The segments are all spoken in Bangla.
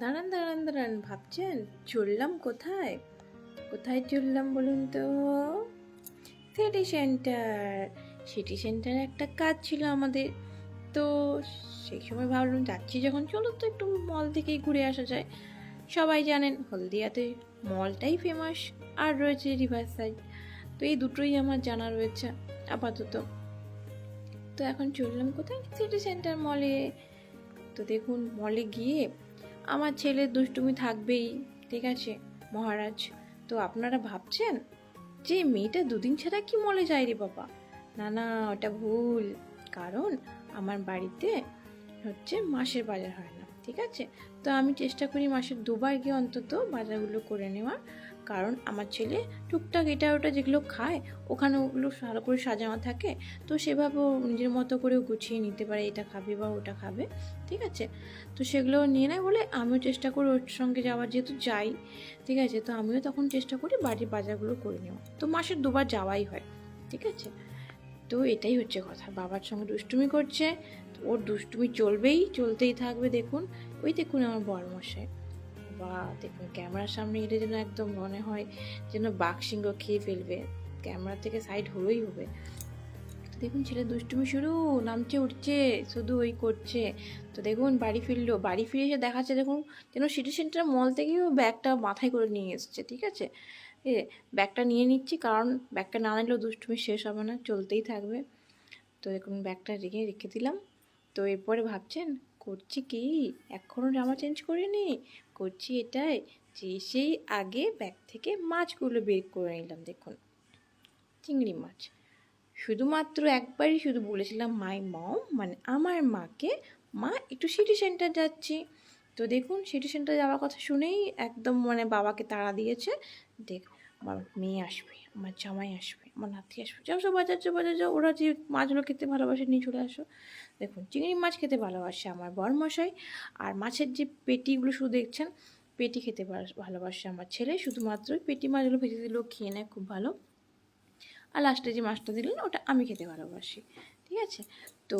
দাঁড়ান দাঁড়ান দাঁড়ান, ভাবছেন? চললাম কোথায়? কোথায় চললাম বলুন তো? City centre. সিটি সেন্টারে একটা কাজ ছিল আমাদের। তো সেই সময় ভাবলাম যাচ্ছি যখন। চলো তো একটু মল থেকেই ঘুরে আসা যায়। সবাই জানেন, হলদিয়াতে মলটাই ফেমাস আর রয়েছে রিভার সাইড তো এই দুটোই আমার জানা রয়েছে, আপাতত। তো এখন চললাম কোথায়? সিটি সেন্টার মলে। তো দেখুন, মলে গিয়ে আমার ছেলের দুষ্টুমি থাকবেই, ঠিক আছে? মহারাজ, তো আপনারা ভাবছেন যে মেয়েটা দুদিন ছাড়া কি মলে যায় রে বাবা? না না, ওটা ভুল। কারণ আমার বাড়িতে হচ্ছে মাসের বাজার হয় না, ঠিক আছে? তো আমি চেষ্টা করি মাসের দুবার গিয়ে অন্তত বাজারগুলো করে নেওয়ার। কারণ আমার ছেলে টুকটাক এটা ওটা যেগুলো খায়, ওখানে ওগুলো ভালো করে সাজানো থাকে, তো সেভাবে নিজের মতো করে গুছিয়ে নিতে পারে, এটা খাবে বা ওটা খাবে, ঠিক আছে? তো সেগুলো নিয়ে নেয় বলে আমিও চেষ্টা করি ওর সঙ্গে যাওয়ার, যেহেতু যাই, ঠিক আছে? তো আমিও তখন চেষ্টা করি বাড়ির বাজারগুলো করে নেওয়া তো মাসের দুবার যাওয়াই হয়, ঠিক আছে? তো এটাই হচ্ছে কথা, বাবার সঙ্গে দুষ্টুমি করছে ওর দুষ্টুমি চলবেই, চলতেই থাকবে দেখুন। ওই দেখুন আমার বরমশাই। বা দেখুন, ক্যামেরার সামনে এলে যেন একদম মনে হয় যেন বাঘসিংহ খেয়ে ফেলবে। ক্যামেরা থেকে সাইড হবেই হবে। দেখুন, ছেলে দুষ্টুমি শুরু, নামছে, উঠছে, শুধু ওই করছে। তো দেখুন, বাড়ি ফিরলো। বাড়ি ফিরে এসে দেখাচ্ছে, দেখুন, যেন সিটি সেন্টার মল থেকেও ব্যাগটা মাথায় করে নিয়ে এসছে, ঠিক আছে? এ, ব্যাগটা নিয়ে নিচ্ছি, কারণ ব্যাগটা না নিলেও দুষ্টুমি শেষ হবে না, চলতেই থাকবে। তো দেখুন, ব্যাগটা রেখে রেখে দিলাম। তো এরপরে ভাবছেন করছি কি? এখনও জামা চেঞ্জ করিনি। করছি এটাই যে সেই আগে ব্যাগ থেকে মাছগুলো বের করে নিলাম, দেখুন। চিংড়ি মাছ। শুধুমাত্র একবারই শুধু বলেছিলাম, মাই মম মানে আমার মাকে, মা, একটু সিটি সেন্টার যাচ্ছি। তো দেখুন, সিটি সেন্টার যাওয়ার কথা শুনেই একদম মানে বাবাকে তাড়া দিয়েছে। দেখ আমার মেয়ে আসবে, আমার জামাই আসবে, আমার নাতি আসবে। যাও সব বাজার যাও বাজার যাও ওরা যে মাছগুলো খেতে ভালোবাসে, নিয়ে চলে আসো। দেখুন, চিংড়ি মাছ খেতে ভালোবাসে আমার বরমশাই, আর মাছের যে পেটিগুলো শুধু দেখছেন, পেটি খেতে ভালোবাসে আমার ছেলে। শুধুমাত্র পেটি মাছগুলো ভেজে দিলেও খেয়ে নেয় খুব ভালো। আর লাস্টে যে মাছটা দিলেন, ওটা আমি খেতে ভালোবাসি। ঠিক আছে? তো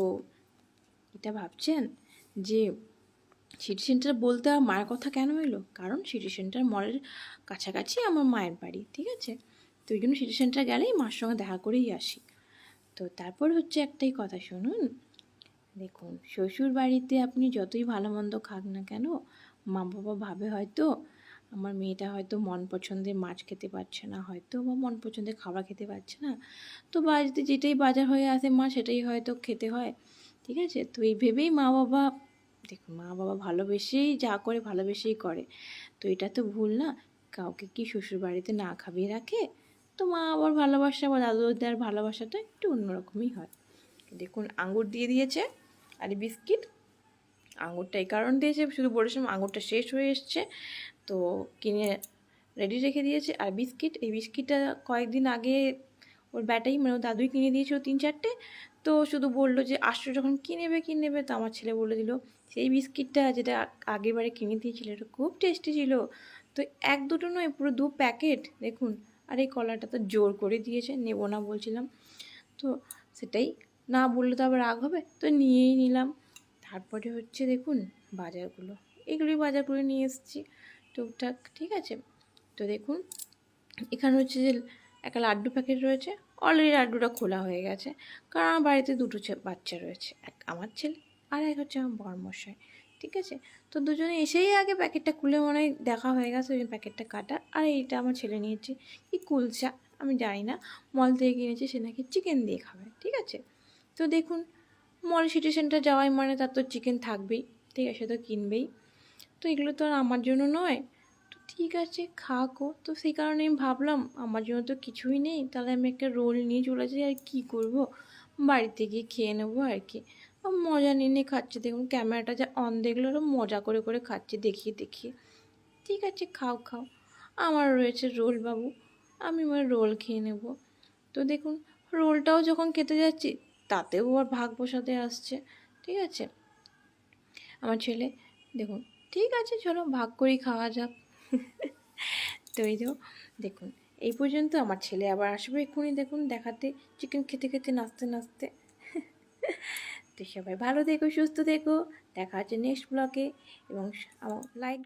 এটা ভাবছেন যে সিটি সেন্টার বলতে আমার মায়ের কথা কেন এলো? কারণ সিটি সেন্টার মলের কাছাকাছি আমার মায়ের বাড়ি, ঠিক আছে? তো ওই জন্য সিটি সেন্টার গেলেই মার সঙ্গে দেখা করেই আসি। তো তারপর হচ্ছে একটাই কথা শুনুন। দেখুন শ্বশুর বাড়িতে আপনি যতই ভালো মন্দ খাক না কেন মা বাবা ভাবে হয়তো আমার মেয়েটা হয়তো মন পছন্দের মাছ খেতে পারছে না, হয়তো বা মন পছন্দের খাবার খেতে পারছে না। তো বাড়িতে যেটাই বাজার হয়ে আসে মা, সেটাই হয়তো খেতে হয়, ঠিক আছে? তো এই ভেবেই মা বাবা দেখুন, মা বাবা ভালোবেসেই যা করে ভালোবেসেই করে। তো এটা তো ভুল না। কাউকে কি শ্বশুর বাড়িতে না খাবিয়ে রাখে? তো মা আবার ভালোবাসা বা দাদুদের ভালোবাসাটা একটু অন্যরকমই হয়। দেখুন আঙ্গুর দিয়ে দিয়েছে আর বিস্কিট। আঙুরটা এই কারণ দিয়েছে, শুধু বলেছিলাম আঙুরটা শেষ হয়ে এসছে। তো কিনে রেডি রেখে দিয়েছে। আর বিস্কিট, এই বিস্কিটটা কয়েকদিন আগে ওর ব্যাটাই মানে দাদুই কিনে দিয়েছিল তিন চারটে তো শুধু বলল যে আসছো যখন কী নেবে কী নেবে? তো আমার ছেলে বলে দিল, সেই বিস্কিটটা যেটা আগেবারে কিনে দিয়েছিল, এটা খুব টেস্টি ছিল। তো এক দুটো নয়, পুরো দু প্যাকেট, দেখুন। আর এই কলাটা তো জোর করে দিয়েছে, নেব না বলছিলাম। তো সেটাই না বললে তো আবার রাগ হবে, তো নিয়েই নিলাম। তারপরে হচ্ছে দেখুন বাজারগুলো, এগুলোই বাজার করে নিয়ে এসেছি টুকটাক, ঠিক আছে? তো দেখুন, এখানে হচ্ছে যে, একটা লাড্ডু প্যাকেট রয়েছে অলরেডি লাড্ডুটা খোলা হয়ে গেছে। কারণ আমার বাড়িতে দুটো বাচ্চা রয়েছে। এক আমার ছেলে আর এক হচ্ছে আমার বরমশাই। ঠিক আছে? তো দুজনে এসেই আগে প্যাকেটটা খুলে মনে হয় দেখা হয়ে গেছে, ওই প্যাকেটটা কাটা। আর এইটা আমার ছেলে নিয়েছে। কি কুলচা? আমি জানি না। মল থেকে কিনেছে, সে নাকি চিকেন দিয়ে খাবে। ঠিক আছে? তো দেখুন, মল সিটি সেন্টার যাওয়াই মানে তার তো চিকেন থাকবেই। ঠিক আছে? তো কিনবেই। তো এগুলো তো আর আমার জন্য নয়। ঠিক আছে, খাকো। তো সেই কারণে আমি ভাবলাম, আমার জন্য তো কিছুই নেই, তাহলে আমি একটা রোল নিয়ে চলে যাই, আর কী করব? বাড়িতে গিয়ে খেয়ে নেব আর কি। মজা নিয়ে নিয়ে খাচ্ছে, দেখুন ক্যামেরাটা যা অন দেখল, ওরা মজা করে করে খাচ্ছে, দেখিয়ে দেখিয়ে। ঠিক আছে, খাও খাও। আমার রয়েছে রোল বাবু, আমি আমার রোল খেয়ে নেব। তো দেখুন, রোলটাও যখন খেতে যাচ্ছি, তাতেও আবার ভাগ বসাতে আসছে, ঠিক আছে? আমার ছেলে, দেখুন, ঠিক আছে, চলো ভাগ করেই খাওয়া যাক। তো এই যে, দেখুন, এই পর্যন্ত আমার ছেলে আবার আসবে এক্ষুনি, দেখুন, দেখাতে চিকেন খেতে খেতে, নাচতে নাচতে। তো সবাই ভালো থেকো, সুস্থ থেকো, দেখা হচ্ছে নেক্সট ব্লগে এবং লাইক